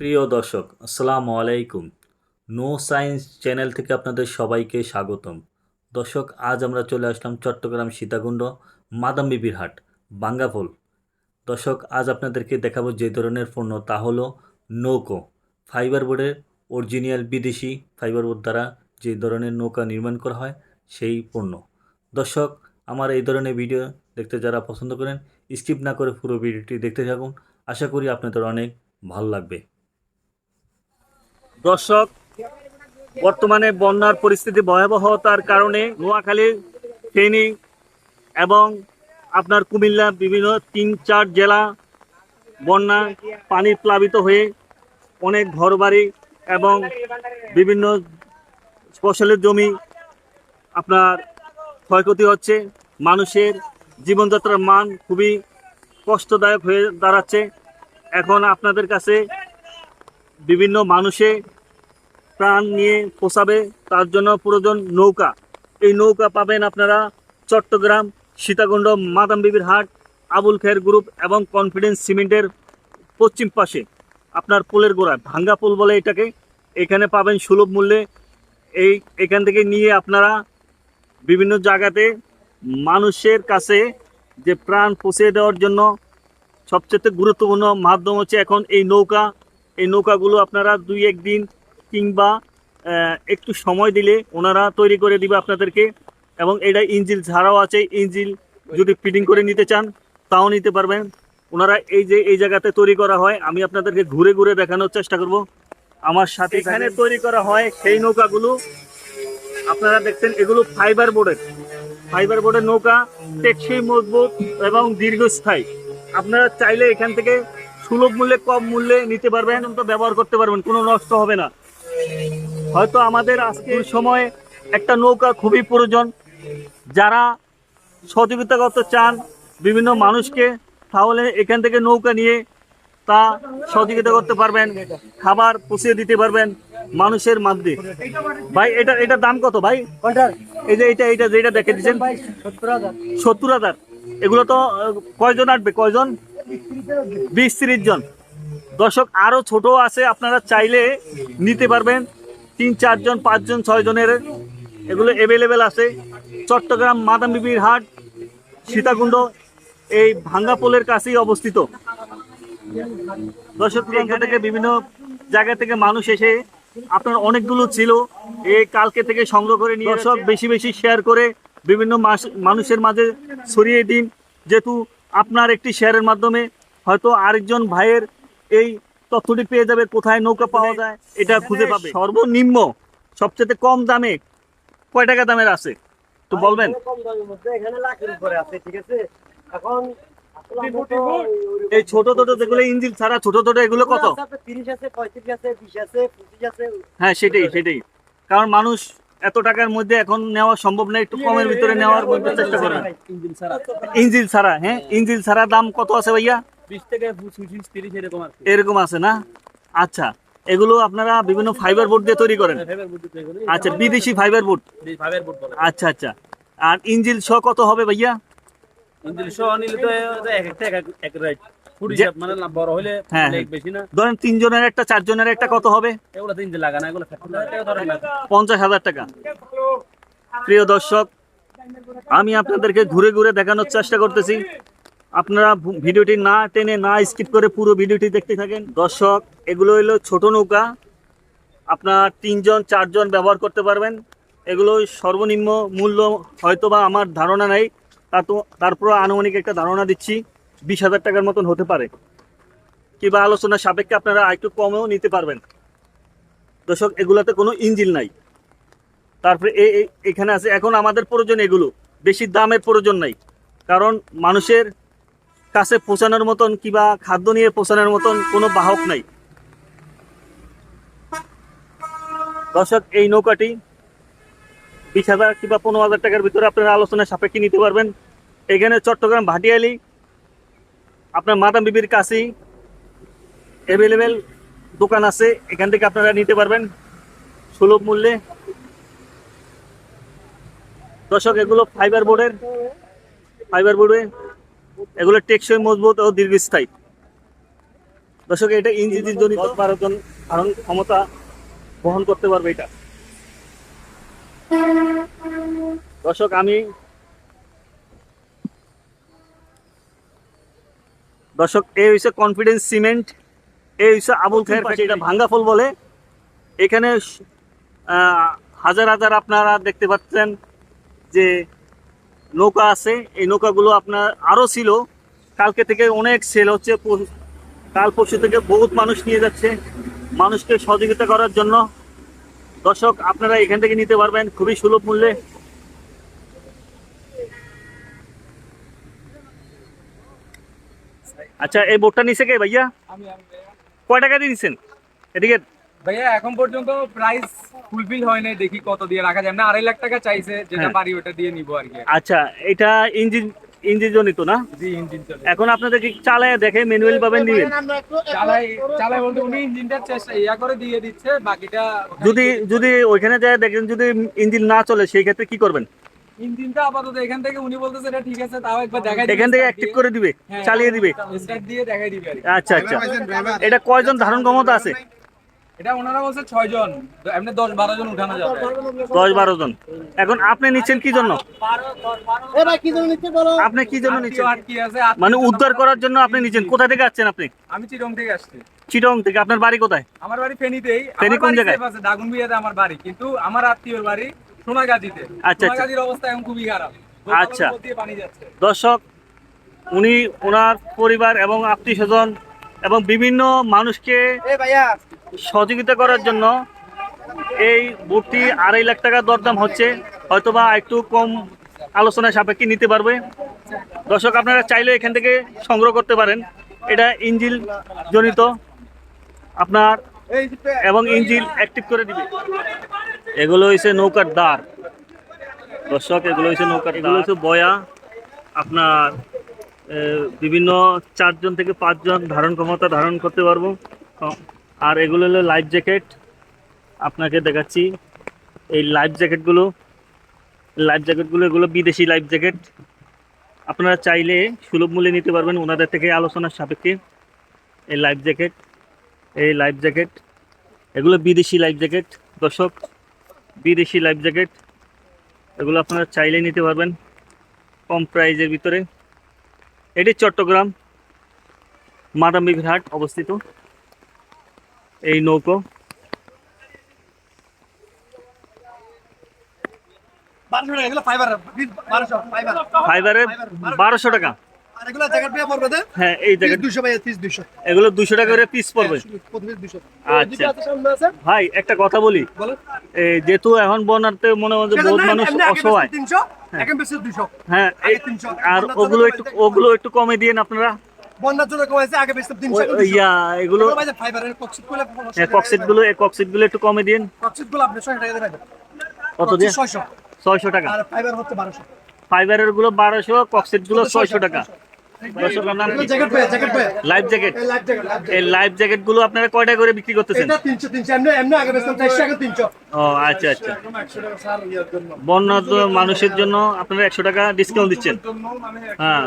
প্রিয় দর্শক, আসসালামু আলাইকুম। নো সায়েন্স চ্যানেল থেকে আপনাদের সবাইকে স্বাগতম। দর্শক, আজ আমরা চলে আসলাম চট্টগ্রাম সীতাকুণ্ড, মাদাম বিবির হাট, বাঙ্গাফুল। দর্শক, আজ আপনাদেরকে দেখাবো যে ধরনের পণ্য, তা হলো নৌকো। ফাইবার বোর্ডের অরিজিনাল বিদেশি ফাইবার বোর্ড দ্বারা যে ধরনের নৌকা নির্মাণ করা হয়, সেই পণ্য। দর্শক, আমার এই ধরনের ভিডিও দেখতে যারা পছন্দ করেন, স্কিপ না করে পুরো ভিডিওটি দেখতে থাকুন। আশা করি আপনাদের অনেক ভালো লাগবে। দর্শক, বর্তমানে বন্যার পরিস্থিতি ভয়াবহতার কারণে নোয়াখালী ফেনী এবং আপনার কুমিল্লা বিভিন্ন তিন, চার জেলা বন্যা পানি প্লাবিত হয়ে অনেক ঘরবাড়ি এবং বিভিন্ন ফসলের জমি আপনার ক্ষয়ক্ষতি হচ্ছে। মানুষের জীবনযাত্রার মান খুবই কষ্টদায়ক হয়ে দাঁড়াচ্ছে। এখন আপনাদের কাছে বিভিন্ন মানুষে প্রাণ নিয়ে পোষাবে, তার জন্য প্রয়োজন নৌকা। এই নৌকা পাবেন আপনারা চট্টগ্রাম, সীতাকুণ্ড, মাদাম বিবির হাট, আবুল খের গ্রুপ এবং কনফিডেন্স সিমেন্টের পশ্চিম পাশে। আপনার পুলের গোড়ায়, ভাঙ্গা পুল বলে এটাকে। এখানে পাবেন সুলভ মূল্যে। এই, এখান থেকে নিয়ে আপনারা বিভিন্ন জায়গাতে মানুষের কাছে যে প্রাণ পৌঁছে দেওয়ার জন্য সবচেয়ে গুরুত্বপূর্ণ মাধ্যম হচ্ছে এখন এই নৌকা। এই নৌকাগুলো আপনারা দুই একদিন কিংবা একটু সময় দিলে ওনারা তৈরি করে দিবে আপনাদেরকে। এবং এটা ইঞ্জিল ছাড়াও আছে, ইঞ্জিল যদি ফিটিং করে নিতে চান তাও নিতে পারবেন। ওনারা এই যে, এই জায়গাতে তৈরি করা হয়, আমি আপনাদেরকে ঘুরে ঘুরে দেখানোর চেষ্টা করব। আমার সাথে এখানে তৈরি করা হয় সেই নৌকাগুলো। আপনারা দেখছেন এগুলো ফাইবার বোর্ডের ফাইবার বোর্ডের নৌকা টেকসই মজবুত এবং দীর্ঘস্থায়ী। আপনারা চাইলে এখান থেকে সুলভ মূল্যে কম মূল্যে নিতে পারবেন। তো ব্যবহার করতে পারবেন কোনো নষ্ট হবে না। হয়তো আমাদের আজকের সময়ে একটা নৌকা খুবই প্রয়োজন। যারা সহযোগিতা করতে চান বিভিন্ন মানুষকে তাহলে এখান থেকে নৌকা নিয়ে তা সহযোগিতা করতে পারবেন খাবার পুষিয়ে দিতে পারবেন মানুষের মাধ্যমে ভাই এটা এটার দাম কত ভাই? এই যে এটা এটা যেটা দেখে দিচ্ছেন। সত্তর হাজার। এগুলো তো কয়জন আসবে কয়জন? বিশ ত্রিশ জন। দর্শক আরও ছোট আছে আপনারা চাইলে নিতে পারবেন। তিন চারজন পাঁচজন ছয় জনের এগুলো অ্যাভেলেবেল আছে। চট্টগ্রাম মাদাম বিবির হাট সীতাকুণ্ড এই ভাঙ্গা পোলের কাছেই অবস্থিত। দর্শক এখান থেকে বিভিন্ন জায়গা থেকে মানুষ এসে আপনার অনেকগুলো ছিল এই কালকে থেকে সংগ্রহ করে নিয়ে সব বেশি বেশি শেয়ার করে বিভিন্ন মানুষের মাঝে ছড়িয়ে দিন। যেহেতু আপনার একটি শেয়ারের মাধ্যমে হয়তো আরেকজন ভাইয়ের এই তথ্যটি পেয়ে যাবে কোথায় নৌকা পাওয়া যায় এটা খুঁজে পাবে। সর্বনিম্ন সবচেয়ে কম দামে কয় টাকা দামের আছে? তো বলবেন? কম দামের মধ্যে এখানে লাখের উপরে আছে ঠিক আছে? এখন এই ছোট ছোট যেগুলো ইঞ্জিন ছাড়া ছোট ছোট এগুলো কত? আছে আছে বিশ আছে পঁচিশ আছে হ্যাঁ সেটাই সেটাই। কারণ মানুষ এত টাকার মধ্যে এখন নেওয়া সম্ভব না একটু কমের ভিতরে নেওয়ার মধ্যে চেষ্টা করেন। ইঞ্জিল ছাড়া। হ্যাঁ ইঞ্জিল ছাড়া দাম কত আছে ভাইয়া? এরকম আছে। না? আচ্ছা এগুলো আপনারা বিভিন্ন ফাইবার বোর্ড দিয়ে তৈরি করেন? এগুলো আচ্ছা বিদেশি ফাইবার বোর্ড আচ্ছা আচ্ছা। আর ইঞ্জিল শ কত হবে ভাইয়া? ইঞ্জিন সহ নিলে তো এক একটা এক এক- এক রাইট মানে হ্যাঁ, হ্যাঁ। ধরেন তিনজনের একটা চারজনের একটা কত হবে? পঞ্চাশ হাজার টাকা। প্রিয় দর্শক আমি আপনাদেরকে ঘুরে ঘুরে দেখানোর চেষ্টা করতেছি। আপনারা ভিডিওটি না টেনে না স্কিপ করে পুরো ভিডিওটি দেখতে থাকেন। দর্শক এগুলো হলো ছোট নৌকা। আপনার তিনজন চারজন ব্যবহার করতে পারবেন। এগুলো সর্বনিম্ন মূল্য হয়তো বা আমার ধারণা নেই। তা তো তারপর আনুমানিক একটা ধারণা দিচ্ছি। বিশ হাজার টাকার মতন হতে পারে। কিংবা আলোচনা সাপেক্ষে আপনারা একটু কমেও নিতে পারবেন। দর্শক, এগুলাতে কোনো ইঞ্জিন নাই। তারপরে এখানে আছে, এখন আমাদের প্রয়োজন এগুলো। বেশি দামের প্রয়োজন নাই। কারণ মানুষের কাছে পৌঁছানোর মতন কিংবা খাদ্য নিয়ে পৌঁছানোর মতন কোনো বাহক নাই। দর্শক, এই নৌকাটি বিশ হাজার কিংবা পনেরো হাজার টাকার ভিতরে আপনারা আলোচনা সাপেক্ষে নিতে পারবেন। এখানে চট্টগ্রাম ভাটিয়ালি আপনার মাদাম বিবির কাছেই অ্যাভেলেবেল দোকান আছে। এখান থেকে আপনারা নিতে পারবেন সুলভ মূল্যে। দর্শক, এগুলো ফাইবার বোর্ডের ফাইবার বোর্ডে এগুলো টেকসই, মজবুত ও দীর্ঘস্থায়ী। দর্শক, এটা ইঞ্জিন জনিত বারো জন ধারণ ক্ষমতা বহন করতে পারবে এটা। দর্শক, আমি দর্শক এই হচ্ছে কনফিডেন্স সিমেন্ট এই হচ্ছে আবুল খায়ের এটা ভাঙ্গা ফল বলে। এখানে হাজার হাজার আপনারা দেখতে পাচ্ছেন যে নৌকা আছে। এই নৌকাগুলো আপনার আরও ছিল। কালকে থেকে অনেক সেল হচ্ছে। কাল পরশু থেকে বহুত মানুষ নিয়ে যাচ্ছে। মানুষকে সহযোগিতা করার জন্য। দর্শক আপনারা এখান থেকে নিতে পারবেন খুবই সুলভ মূল্যে। আচ্ছা এই বোটটা নিছে কে ভাইয়া? আমি আমি ভাইয়া। কয় টাকা দিয়ে নিছেন? এদিকে ভাইয়া এখন পর্যন্ত প্রাইস ফুলফিল হয় নাই দেখি কত দিয়ে রাখা যায়। না আড়াই লাখ টাকা চাইছে যেটা হ্যাঁ। পারি ওটা দিয়ে নিবো আর কি। আচ্ছা এটা ইঞ্জিন ইঞ্জিন জনিত না? জি ইঞ্জিন চলে এখন আপনাদের কি চালায় দেখে ম্যানুয়াল পাবেন নিবেন। চালাই চালাই বলতে উনি ইঞ্জিনটা চেষ্টা ইয়া করে দিয়ে দিচ্ছে বাকিটা যদি যদি ওইখানে যায় দেখেন যদি ইঞ্জিন না চলে সেই ক্ষেত্রে কি করবেন? ইঞ্জিনটা আপাতত এখান থেকে উনি বলতেছে এটা ঠিক আছে তাও একবার দেখাই এখান থেকে অ্যাক্টিভ করে দিবে চালিয়ে দিবে। স্টার্ট দিয়ে দেখাই দিবে আচ্ছা আচ্ছা। এটা কয়জন ধারণ ক্ষমতা আছে? এটা ওনারা বলছে ছয় জন এমনি দশ বারো জন উঠানো যাবে। দশ বারো জন। এখন আপনি নিচ্ছেন কি জন্য? এ ভাই কি জন্য নিচ্ছে বলো? আপনি কি জন্য নিচ্ছেন? আর কি আছে মানে উদ্ধার করার জন্য আপনি নিচ্ছেন। কোথা থেকে আসছেন আপনি? আমি চিরং থেকে আসছি। চিটং থেকে। আপনার বাড়ি কোথায়? আমার বাড়ি ফেনীতেই। ফেনী কোন জায়গায়? আছে দাগুনবিয়াতে আমার বাড়ি। কিন্তু আমার আত্মীয়র বাড়ি সোনাগাজীতে। আচ্ছা। সোনাগাজীর অবস্থা এখন খুবই খারাপ। আচ্ছা। দর্শক উনি ওনার পরিবার এবং আত্মীয় স্বজন এবং বিভিন্ন মানুষকে সহযোগিতা করার জন্য এই বুটটি আড়াই লাখ টাকা দরদাম হচ্ছে। হয়তোবা একটু কম আলোচনা সাপেক্ষে নিতে পারবে। দর্শক আপনারা চাইলে এখান থেকে সংগ্রহ করতে পারেন। এটা ইঞ্জিল জনিত। আপনার এবং ইঞ্জিন অ্যাক্টিভ করে দিবে। এগুলো হয়েছে নৌকার দ্বার। দর্শক এগুলো হয়েছে নৌকার এগুলো হচ্ছে বয়া। আপনার বিভিন্ন চারজন থেকে পাঁচজন ধারণ ক্ষমতা ধারণ করতে পারব। আর এগুলো হলো লাইফ জ্যাকেট আপনাকে দেখাচ্ছি এই লাইফ জ্যাকেটগুলো লাইফ জ্যাকেটগুলো এগুলো বিদেশি লাইফ জ্যাকেট আপনারা চাইলে সুলভ মূল্যে নিতে পারবেন। ওনাদের থেকে আলোচনার সাপেক্ষে এই লাইফ জ্যাকেট এই লাইফ জ্যাকেট এগুলো বিদেশি লাইফ জ্যাকেট দর্শক। বিদেশি লাইফ জ্যাকেট এগুলো আপনারা চাইলে নিতে পারবেন কম প্রাইজের ভিতরে। এটি চট্টগ্রাম মাদাম বিবির হাট অবস্থিত। এই নৌকো। বারোশো টাকা এগুলো ফাইবার বারোশো বারোশো টাকা। তো হ্যাঁ এই জ্যাকেট দুশো ভাইয়া তিরিশ দুশো এগুলো দুশো টাকা করে পিস পড়বে। প্রতি পিস দুশো আচ্ছা। আছে সামনে আছে ভাই একটা কথা বলি। এই যেহেতু এখন বন্যাতে মনে হয় বহুত মানুষ অসহায়। হ্যাঁ। এই- আগে 300, আর ওগুলো একটু ওগুলো একটু কমে দিয়েন আপনারা? বন্যার জন্য কমেছে আগে বেশি তিনশো ওই- ওই ইয়া এগুলো ফাইবারের কক্সিটগুলো কক্সিটগুলো এই কক্সিটগুলো একটু কমে দিন। কক্সিটগুলো আপনি ছয়শো টাকা দেবেন। কত দিয়ে? ছয়শো। ছয়শো টাকা। আর ফাইবার হচ্ছে বারোশো। ফাইবারেরগুলো বারোশো কক্সিটগুলো ছয়শো টাকা। লাইফ জ্যাকেট এই লাইফ জ্যাকেটগুলো আপনারা কয়টা করে বিক্রি করতেছেন? ও আচ্ছা আচ্ছা। মানুষের জন্য আপনারা একশো টাকা ডিসকাউন্ট দিচ্ছেন। মানে হ্যাঁ।